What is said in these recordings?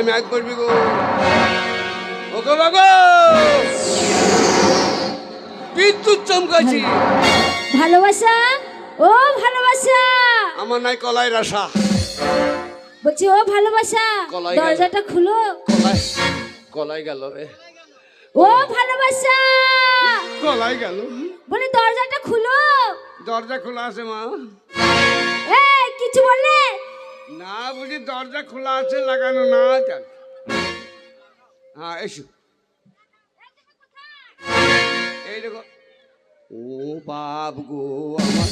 মাথায় ম্যাগ করবি গো। ওকে বাবু বিদ্যুৎ চমকাছি ভালোবাসা? ও ভালোবাসা! আমার নাই কলাই রাসা। বলছি ও ভালোবাসা গেল। দরজাটা খুলো। কলাই কলাই গেল রে। ও ভালোবাসা! কলাই গেল। বলে দরজাটা খুলো। দরজা খোলা আছে মা। এই কিছু বললে? না বুঝি দরজা খোলা আছে, লাগানো না চল হ্যাঁ এসো। এই দেখো। ও বাপ গো, আমার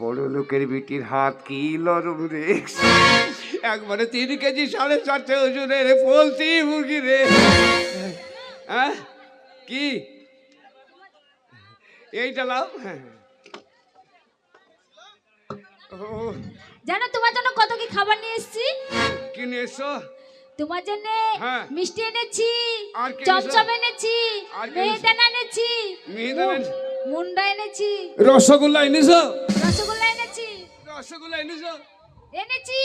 বড় লোকের বিটির হাত কি লরম রে। একবারে তিন কেজি সাড়ে চারটে ওজনের পোলতি মুরগি রে। হ্যাঁ কি? এইটা লাও হ্যাঁ। জানো, তোমার জন্য কত খাবার নিয়ে এসেছি। কিনে এসো তোমার জন্য হ্যাঁ। মিষ্টি এনেছি আর কি চমচম এনেছি কি মেহেদানা এনেছি? মুন্ডা এনেছি। রসগোল্লা এনেছো? রসগোল্লা এনেছি। রসগোল্লা এনেছো? এনেছি।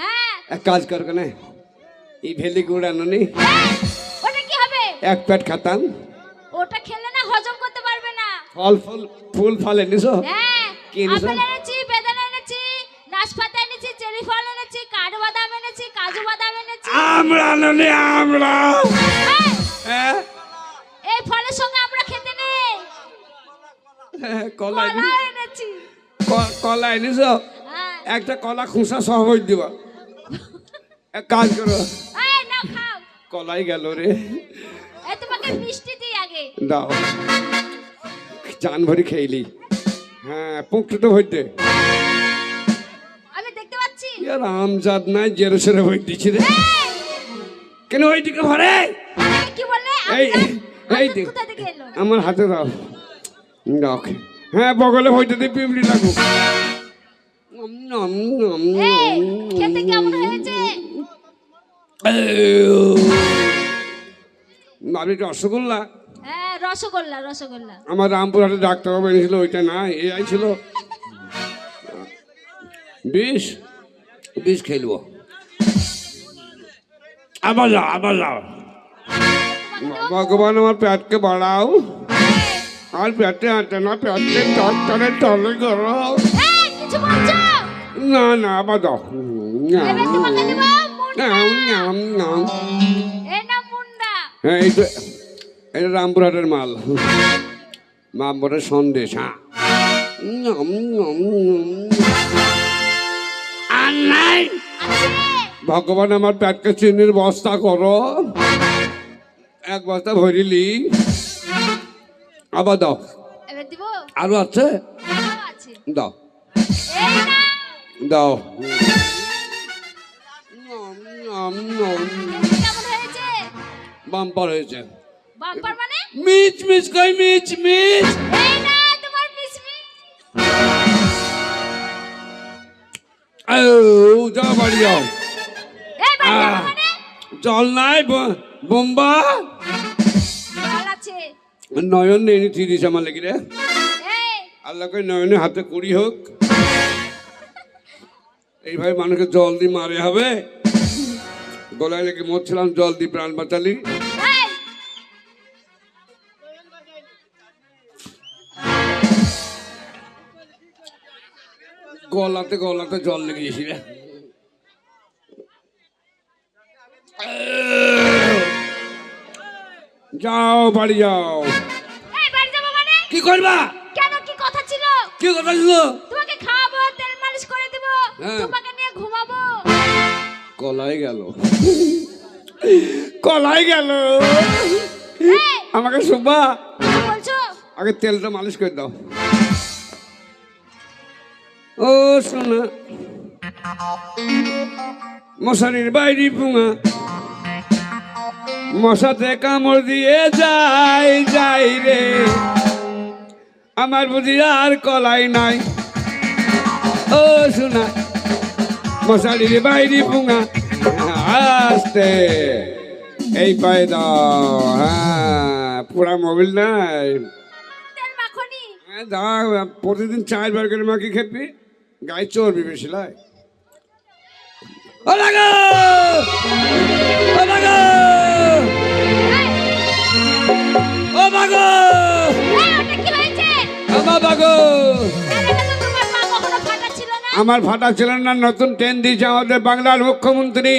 হ্যাঁ। এক কাজ কর কেনে এই ভেলি গুড় আনুনি এই, ওটা কি হবে? এক প্যাট খাতাম। ওটা খেলে না হজম করতে পারবে না। ফল ফুল ফুল ফল এনেছো? হ্যাঁ কি এনেছি। এনেছি কাজু বাদাম এনেছি। আমরা আনুনি আমরা। এই, হ্যাঁ? এই ফলের সঙ্গে আমরা খেতে নেই। হ্যাঁ, কলা এনে- কলা এনেছি। কলা এনেছো? হ্যাঁ। একটা কলা খুঁসা সহজ দিবা। এক কাজ করো। কলাই গেল রে। তোমাকে মিষ্টি দিই আগে। দাও। চান ভরি খেইলি। হ্যাঁ পুঁকটু তো আমি পাচ্ছি আমজাদ নাই জেরো সেরে দিছি রে। কেন ওইদিকে ভরে এই, কি এই এই আমার হাতে দাও। দাও হ্যাঁ বগলে হইতে দিয়ে পিমড়ি এই নম। খেতে কেমন হয়েছে? আমি রসগোল্লা? হ্যাঁ রসগোল্লা রসগোল্লা। আমার রামপুরহাটে ডাক্তারবাবু এনেছিল ওইটা না এ আইছিল বিষ? বিষ খেলব আবার যাও আবার যাও ভগবান আমার পেটকে বাড়াও। আর পেটে আটে না পেটে ডক্টরে তলে করো এই কিছু বলছো না না আবার দাও। হ্যাঁ এই তো এটা রামপুরহাটের মাল। মামবরের সন্দেশ হ্যাঁ। নম, নম, নম। আর নাই। ভগবান আমার পেটকে চিনির বস্তা করো। এক বস্তা ভরিলি। আবার দাও। আরও আছে? দাও। দাও। বাম্পার হয়েছে। বাম্পার মানে? মিচ মিচ কই মিচ মিচ? যাও বাড়ি যাও জল নাই বোম্বা? আছে। নয়ন নেই থিরিস আমার লেগে আল্লাহকে নয়নে হাতে কুড়ি হোক। এইভাবে মানুষকে জল দিয়ে মারে হবে। গলায় লেগে মরছিলাম জল দিয়ে প্রাণ বাঁচালি। গলাতে গলাতে জল লেগে গেছি রে যাও বাড়ি যাও। এই বাড়ি যাব মানে? কি করবা? কেন? কি কথা ছিল? কি কথা ছিল? তোমাকে খাওয়াবো তেল মালিশ করে দেবো হ্যাঁ। তোমাকে নিয়ে ঘুমাবো। কলাই গেল। কলাই গেল। আমাকে শুভা। বলছো? আগে তেলটা মালিশ করে দাও। ও সোনা। মশারির বাইরে পুঙা। মশাতে কামড় দিয়ে যাই যাই রে। আমার বুঝি আর কলাই নাই। ও সোনা মশারির বাইরে পুঙা। আসতে এই পায়ে দাও। হ্যাঁ পুরা মোবিল নাই। তেল মাখনি। হ্যাঁ, দা প্রতিদিন চারবার করে মাকে খেপি। গায়ে চর্বি বেশি আমার ফাটা ছিল না নতুন ট্রেন দিয়েছে আমাদের বাংলার মুখ্যমন্ত্রী।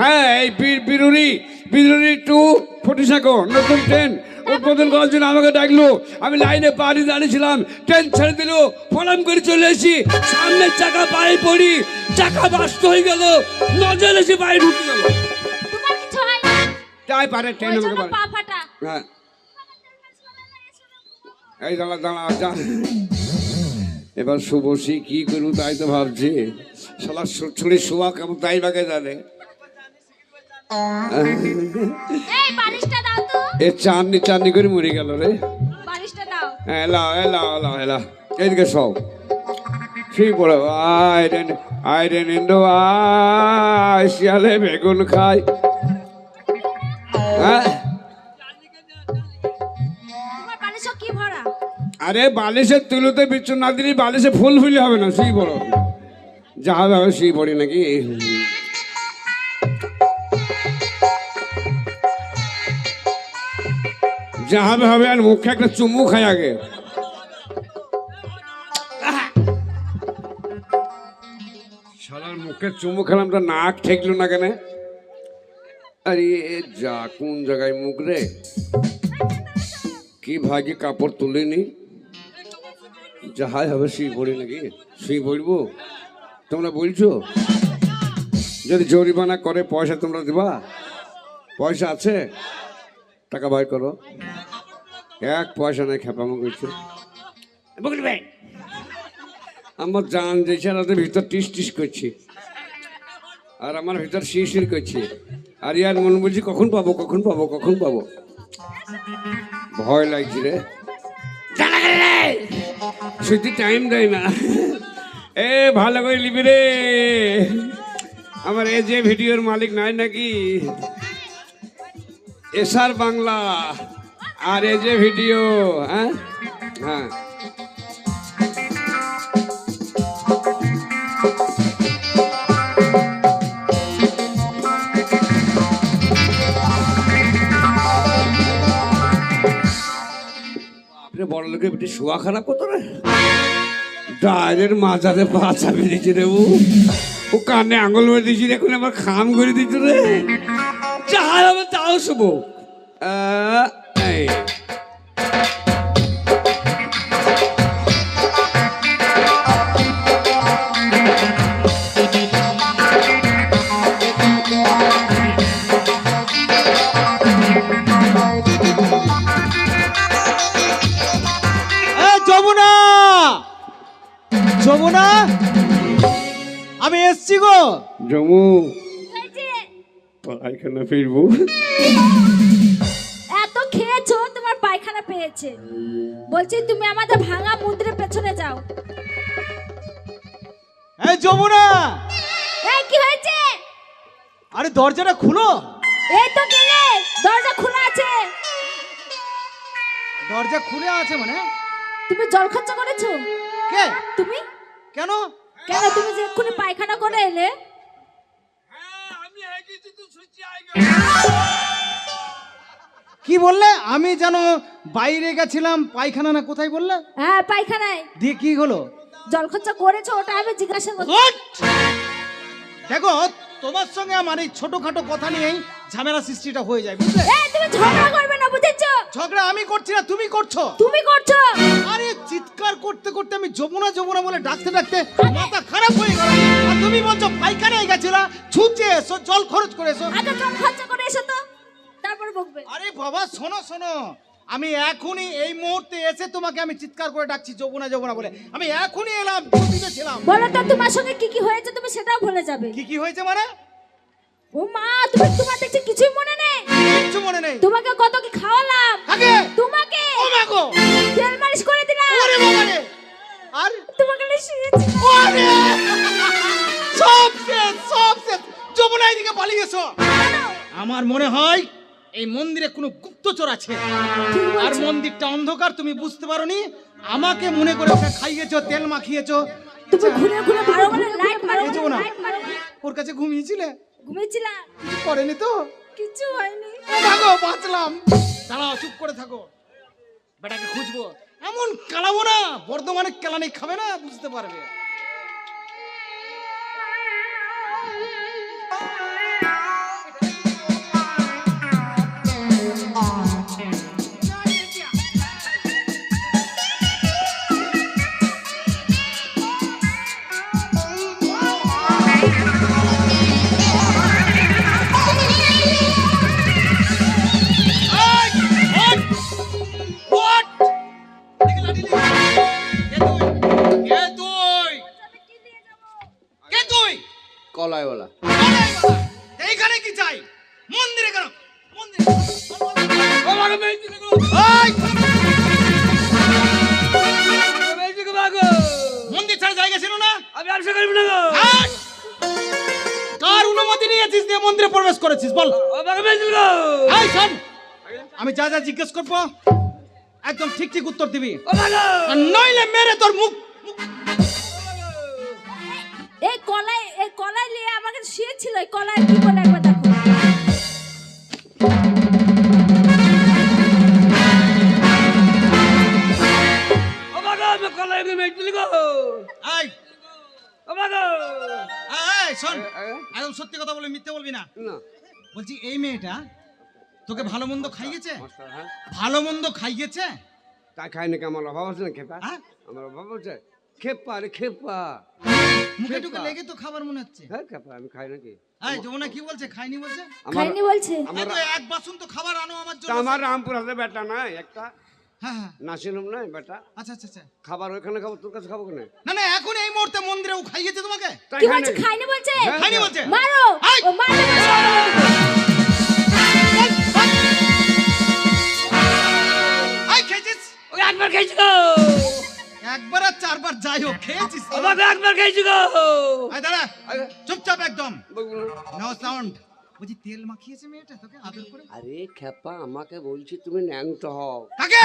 হ্যাঁ এই বীর বিরুরি বিরুরি টু ফটিসাগো নতুন ট্রেন। উদ্বোধন করার জন্য আমাকে ডাকলো। আমি লাইনে পাড়ি দাঁড়িয়েছিলাম ট্রেন ছেড়ে দিল ফলাম করে চলে এসেছি। সামনের চাকা পায়ে পড়ি চাকা বাস্ত হয়ে গেল নজর এসে পায়ে ঢুকে গেল। তাই পারে ট্রেন আমাকে পারে হ্যাঁ। এই দাঁড়া দাঁড়া যা। এবার শুভশ্রী কি করব তাই তো ভাবছি। শালা ছুড়ি শোয়া কেমন তাই বাকে জানে। এই বালিশটা দাও তো। এ চাননি চাননি করে মরে গেল রে। বালিশটা দাও। এলা এলা এলা এলা। এদিকে সব। ঠিক বলো আইরেন আইরেন ইন্দো আয় শিয়ালে বেগুন খাই। হ্যাঁ? আরে বালিশের তুলোতে বিচ্ছু না দিলে বালিশে ফুল ফুলি হবে না সেই বড় যা হবে সেই পড়ি নাকি? যা হবে আর মুখে একটা চুমু খাই আগে শালার মুখে চুমু খেলাম তো নাক ঠেকলো না কেন আরে যা কোন জায়গায় মুখ রে কি ভাগে কাপড় তুলিনি যাহাই হবে শুয়ে পড়ি নাকি শুয়ে পড়ব তোমরা বলছো যদি জরিমানা করে পয়সা তোমরা দিবা পয়সা আছে টাকা বাইর করো এক পয়সা নাই খেপামো করছ আমার জান যেছে রাতে ভিতর টিস টিস করছে। আর আমার ভিতর শিরশির করছে। আর ইয়ার মন বলছি কখন পাবো কখন পাবো কখন পাবো? ভয় লাগছে রে। সত্যি টাইম দেয় না। এ ভালো করে লিবি রে। আমার এ যে ভিডিওর মালিক নাই নাকি? এসআর বাংলা। আর এ যে ভিডিও হ্যাঁ? হ্যাঁ। বড় লোকের বেটি শোয়া খারাপ হতো রে? ডায়ের মাজারে পা চাপিয়ে দিচ্ছে রে ও ও কানে আঙুল মেরে দিয়েছি এখন আবার খাম করে দিচ্ছ রে। যা হবে তাও শুভ। এই। যমুনা! যমুনা? আমি এসছি গো। জমু এই যে, পায়খানা ফিরবো। পেয়েছে বলছি তুমি আমাদের ভাঙা মন্দিরের পেছনে যাও। এই যমুনা! এই কি হয়েছে? আরে দরজাটা খুলো। এই তো গেলে দরজা খোলা আছে। দরজা খুলে আছে মানে? তুমি জল খরচা করেছ? কে? তুমি? কেন? কেন তুমি যে এক্ষুনি পায়খানা করে এলে? কি বললে? আমি যেন বাইরে গেছিলাম পায়খানা না কোথায় বললে? হ্যাঁ পায়খানায়। দিয়ে কি হলো? জল খরচা করেছ ওটা আমি জিজ্ঞাসা করছি। দেখো তোমার সঙ্গে আমার এই ছোটখাটো কথা নিয়েই ঝামেলা সৃষ্টিটা হয়ে যায় বুঝলে? এই তুমি ঝগড়া করবে না বুঝেছ? ঝগড়া আমি করছি না তুমি করছ। তুমি করছ। আরে চিৎকার করতে করতে আমি যমুনা যমুনা বলে ডাকতে ডাকতে মাথা খারাপ হয়ে গেল। আর তুমি বলছো পায়খানায় গেছিলা ছুটে এসো জল খরচ করে এসো। আগে জল খরচা করে এসো তো। তারপর বকবে আরে বাবা শোনো শোনো। আমি এখনই এই মুহূর্তে এসে তোমাকে আমি চিৎকার করে ডাকছি যমুনা যমুনা বলে। আমি এখনই এলাম ছুটিতে ছিলাম। বলো তো তোমার সঙ্গে কি কি হয়েছে তুমি সেটাও ভুলে যাবে। কি কি হয়েছে মানে? ও মা তুমি তোমার দেখছি কিছুই মনে নেই। কিচ্ছু মনে নেই। তোমাকে কত কি খাওয়ালাম। আগে! তোমাকে ও মা গো! তেল মালিশ করে দিলাম। ওরে বাবা রে! আর তোমাকে শুয়েছি ওরে! সব শেষ সব শেষ। যমুনা এদিকে পালিয়ে এসো। আমার মনে হয় এই মন্দিরে কোনো গুপ্তচর আছে। আর মন্দিরটা অন্ধকার তুমি বুঝতে পারোনি? আমাকে মনে করে খাইয়েছো তেল মাখিয়েছো। তুমি ঘুরে ঘুরে মারো বলে লাইট মারো মারো ওর কাছে ঘুমিয়েছিলে? ঘুমিয়েছিলাম। কিছু করেনি তো? কিছু হয়নি। ভাগো বাঁচলাম। দাঁড়াও চুপ করে থাকো। বেটাকে খুঁজবো। এমন কালাবো না বর্ধমানে কেলানি খাবে না বুঝতে পারবে। প্রবেশ করেছিস বল। আমি যা যা জিজ্ঞেস করব একদম ঠিক ঠিক উত্তর দিবি। নইলে মেরে তোর মুখ। এই কলাই এই কলাই নিয়ে আমাকে শুয়েছিল এই কলাই কি বলে একবার দেখো। এই। এই, শোন। একদম সত্যি কথা বলে মিথ্যে বলবি না। না। বলছি এই মেয়েটা তোকে ভালো মন্দ খাইয়েছে? হ্যাঁ। ভালো মন্দ খাইয়েছে? খাই নাকি আমার অভাব আছে না খেপা? হ্যাঁ? আমার অভাব আছে? খেপা রে খেপা। মুখে টুকে লেগে তো খাবার মনে হচ্ছে। হ্যাঁ খেপা আমি খাই নাকি? এই যমুনা কি বলছে? খাইনি বলছে? আমার খাইনি বলছে। তো এক বাসন তো খাবার আনো আমার জন্য। আমার রামপুর হাতে বেটা নাই একটা। হ্যাঁ হ্যাঁ। নাসিলুম নাই বেটা। আচ্ছা আচ্ছা আচ্ছা। খাবার ওইখানে খাব তোর কাছে খাব কেন? না না এখন মুহূর্তে মন্দিরে ও খাইয়েছে তোমাকে? কি বলছে? খাইনি। বলছে? হ্যাঁ, খাইনি হ্যাঁ। বলছে? মারো! ও মারো আই খেয়েছিস? একবার খেয়েছি গো। একবার আর চারবার যাই হোক খেয়েছিস? ও আমাকে একবার খেয়েছি গো। আই দাঁড়া চুপচাপ একদম। নো সাউন্ড বলছি তেল মাখিয়েছে মেয়েটা তোকে আদর করে? আরে খেপা আমাকে বলছি তুমি ন্যাংট হও। কাকে?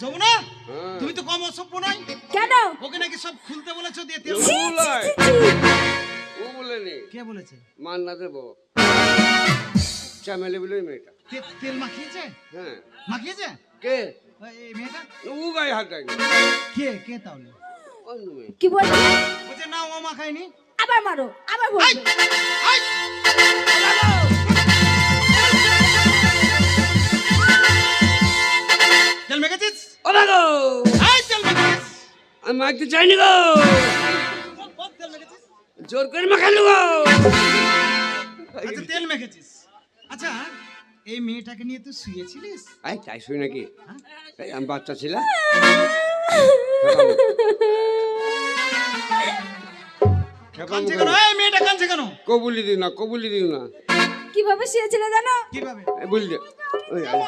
যমুনা? হ্যাঁ। তুমি তো কম অসভ্য নয়। কেন? ওকে নাকি সব খুলতে বলেছ দিয়ে তেল ও বলেনি। কে বলেছে? মান না দেবো। চামেলি বলে মেয়েটা। তেল মাখিয়েছে? হ্যাঁ। মাখিয়েছে? কে? ওই- এই মেয়েটা? ও গায়ে হাত দেয়নি। কে কে তাহলে? কি বলছে? বলছে না ও মাখায়নি আবার মারো আবার আই বলবে আই তেল মেখেছিস? ও গো আই আমি চাইনি জোর করে মাখালু গো। আচ্ছা তেল মেখেছিস। আচ্ছা এই মেয়েটাকে নিয়ে তুই শুয়েছিলিস? আই তাই শুই নাকি? হ্যাঁ? আমি বাচ্চা ছিলাম। কাঁদছে কেন? এই মেয়েটা কাঁদছে কেন? কবুলি দিও না কবুলি দিও না। কীভাবে শুয়েছিল জানো? কীভাবে? বলি দে ওই, আমি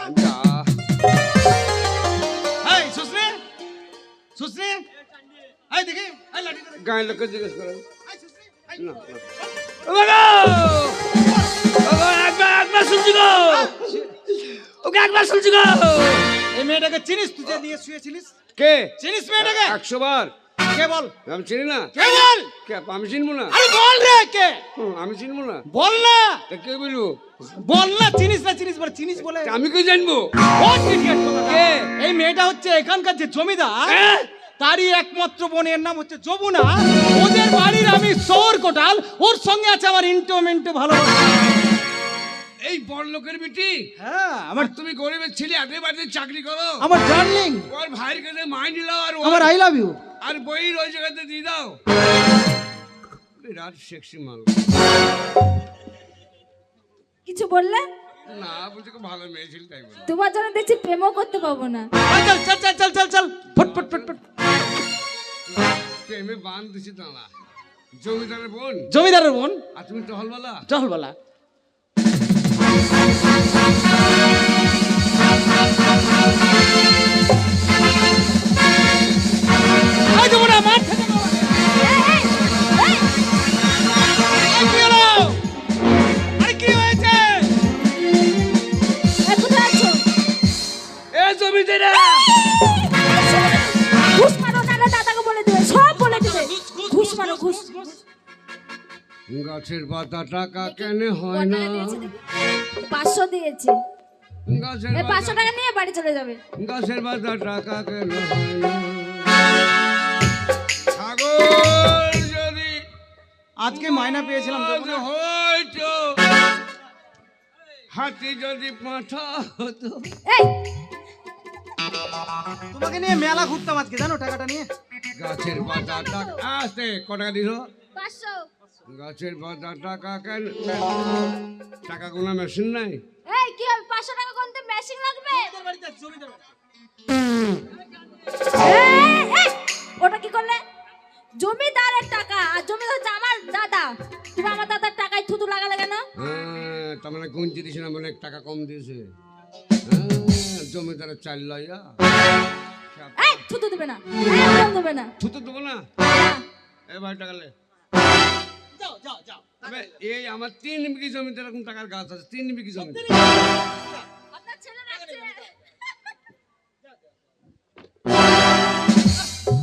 এই সুশ্রী সুশ্রী এই দেখি এই লোককে জিজ্ঞেস করো না একবার শুনছি গো। ওকে একবার শুনছি গো। এই মেয়েটাকে চিনিস? তুই যে নিয়ে শুয়েছিলিস? কে? চিনিস মেয়েটাকে? একশো বার। কে বল? আমি চিনি না। কে বল? কে? আমি চিনবো না। আরে বল রে কে? আমি চিনবো না। বল না। কে বলব? বল না চিনিস না চিনিস বলে চিনিস বলে। আমি কি জানব? ও idiot কোথাকার। কে? এই মেয়েটা হচ্ছে এখানকার যে জমিদার? তারই একমাত্র বোনের নাম হচ্ছে যমুনা। ওদের বাড়ির আমি শোর কোটাল ওর সঙ্গে আছে আমার ইন্টো মিন্টো ভালো এই বড় লোকের বেটি? হ্যাঁ আমার তুমি গরিবের ছেলে আগে বাড়িতে চাকরি করো। আমার ডার্লিং ওর ভাইয়ের কাছে মাই নিলাও আর আমার আই লাভ ইউ আর বই ওই জায়গাতে দিয়ে দাও। বিরাট সেক্সি মাল কিছু বললে? না বলছি খুব ভালো মেয়ে ছিল তাই বলে। তোমার জন্য দেখছি প্রেমও করতে পাবো না। চল চল চল চল চল চল। ফট ফট ফট ফট। প্রেমে বান দিছি দাঁড়া জমিদারের বোন। জমিদারের বোন? আর তুমি টহলবালা চহলবালা গাছের পাতা টাকা কেন হয় না? পাঁচশো দিয়েছে। গাছের পাঁচশো টাকা নিয়ে বাড়ি চলে যাবে। গাছের পাতা টাকা কেন হয় না? ছাগল যদি আজকে মায়না পেয়েছিলাম হয়তো। হাতি যদি পাঁঠা হতো। এই! তোমাকে নিয়ে মেলা ঘুরতাম আজকে জানো টাকাটা নিয়ে? গাছের পাতা টাকা আসতে ক টাকা দিল? পাঁচশো। গাছের পাতা টাকা কেন? টাকা কোনো মেশিন নাই? এই কি হবে? পাঁচশো টাকা কোনতে মেশিন লাগবে? এই, এই, ওটা কি করলে? জমিদারের টাকা আর জমিদার হচ্ছে আমার দাদা। তুমি আমার দাদার টাকায় থুতু লাগালে কেন? হ্যাঁ তার মানে গুনতে দিছে না মানে টাকা কম দিয়েছে? হ্যাঁ, জমিদারের চাল লইয়া। এই থুতু দেবে না। একদম দেবে না। ছুতো দেবো না? না। এবার টাকা লে। এই আমার তিন বিঘি জমিতে এরকম টাকার গাছ আছে তিন বিঘি জমি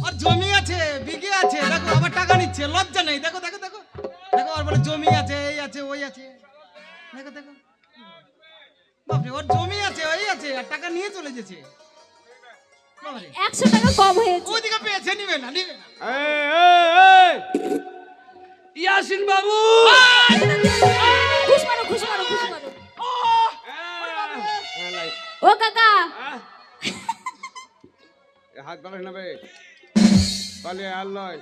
আর জমি আছে বিঘে আছে দেখো আবার টাকা নিচ্ছে লজ্জা নেই। দেখো দেখো দেখো। দেখো আর বলে জমি আছে এই আছে ওই আছে। দেখো দেখো। বাপরে ওর জমি আছে ওই আছে আর টাকা নিয়ে চলে গেছে একশো টাকা কম হয়েছে। ওইদিকে পেয়েছে নিবে না নিবে না! ইয়াসিন বাবু! ঘুষ মারো ঘুষ মারো ঘুষ মারো। ও কাকা! এ হাত বাড়াস না বে। পালে আর লয়।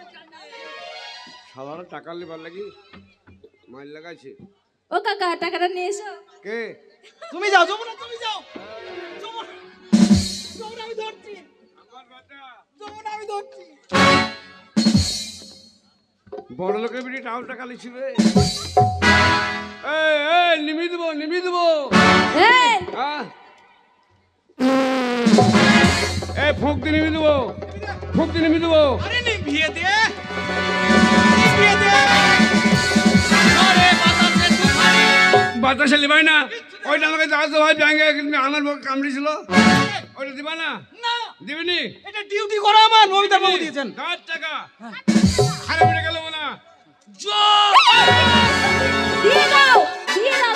সাধারণ টাকা লিবার লাগি মাইল লাগাইছে। ও কাকা টাকাটা নিয়ে এসো। কে? তুমি যাও যমুনা তুমি যাও। যমুনা যমুনা আমি ধরছি। যমুনা আমি ধরছি। বড় লোকের বিটি টাউন টাকা এই নিমি দেবো নিমি দেবো এই! আহ! এই ফুক দিয়ে নিমি দেবো ফুক দিয়ে নিমি দেবো দে। দে। বাতাসে লিবাই না। ওইটা আমাকে দাদা ভাই ব্যাঙ্গে আমার মুখ কামড়িয়েছিল ওইটা দিবা না? না। দিবিনি? এটা ডিউটি করা আমার। নবিতা বাবু দিয়েছেন। দশ টাকা। খারাপ গেল না দিয়ে দাও দিয়ে দাও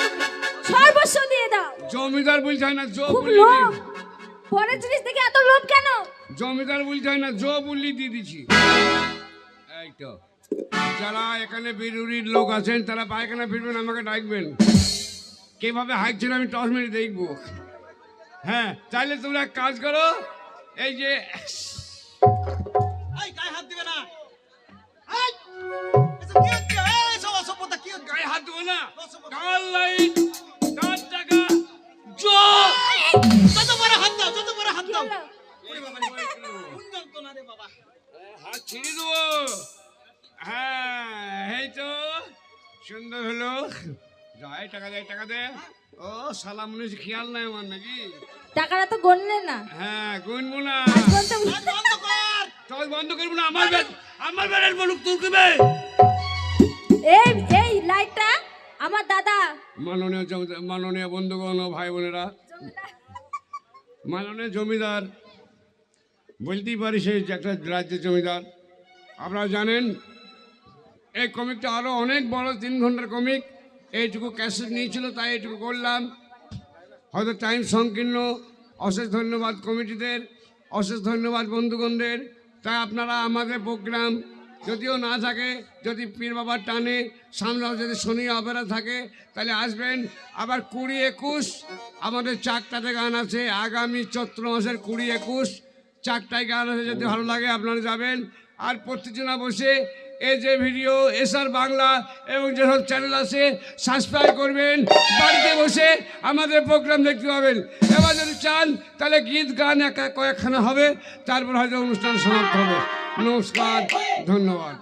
সর্বস্ব দিয়ে দাও জমিদার হয় না জো খুব লোভ। পরের জিনিস থেকে এত লোভ কেন? জমিদার বলতে না জো বললি দিয়ে দিছি এই তো যারা এখানে বিরুরির লোক আছেন তারা পায়খানা ফিরবেন আমাকে ডাকবেন। কীভাবে হাঁকছেন আমি টস মেরে দেখব। হ্যাঁ তাহলে তোমরা এক কাজ করো এই যে হাত গায়ে হাত হাত দাও যত দাও হাত ছিঁড়ে দেবো হ্যাঁ এই তো সুন্দর হলো যাই টাকা দে টাকা দে ও সালা মনে খেয়াল নাই আমার নাকি টাকাটা হ্যাঁ গুনবো না। বন্ধ কর বন্ধ করব না আমার আমার ব্যাটের বলুক তুই কিবে এই এই লাইটটা আমার দাদা। মাননীয় মাননীয় বন্ধুগণ ও ভাই বোনেরা। মাননীয় জমিদার, বলতেই পারি সে একটা রাজ্যের জমিদার। আপনারা জানেন, এই কমিকটা আরও অনেক বড়, তিন ঘণ্টার কমিক। এইটুকু ক্যাসেট নিয়েছিল, তাই এইটুকু করলাম। হয়তো টাইম সংকীর্ণ। অশেষ ধন্যবাদ কমিটিদের, অশেষ ধন্যবাদ বন্ধুগণদের। তাই আপনারা আমাদের প্রোগ্রাম যদিও না থাকে, যদি পীর বাবার টানে, সামনেও যদি শনি অপেরা থাকে, তাহলে আসবেন। আবার কুড়ি একুশ, আমাদের চারটাতে গান আছে, আগামী চৈত্র মাসের কুড়ি একুশ। চারটায় গান আছে, যদি ভালো লাগে আপনারা যাবেন। আর প্রত্যেকজনা বসে এ যে ভিডিও, এসআর বাংলা এবং যেসব চ্যানেল আছে সাবস্ক্রাইব করবেন। বাড়িতে বসে আমাদের প্রোগ্রাম দেখতে পাবেন। এবার যদি চান, তাহলে গীত, গান একা কয়েকখানা হবে, তারপর হয়তো অনুষ্ঠান সমাপ্ত হবে। নমস্কার ধন্যবাদ।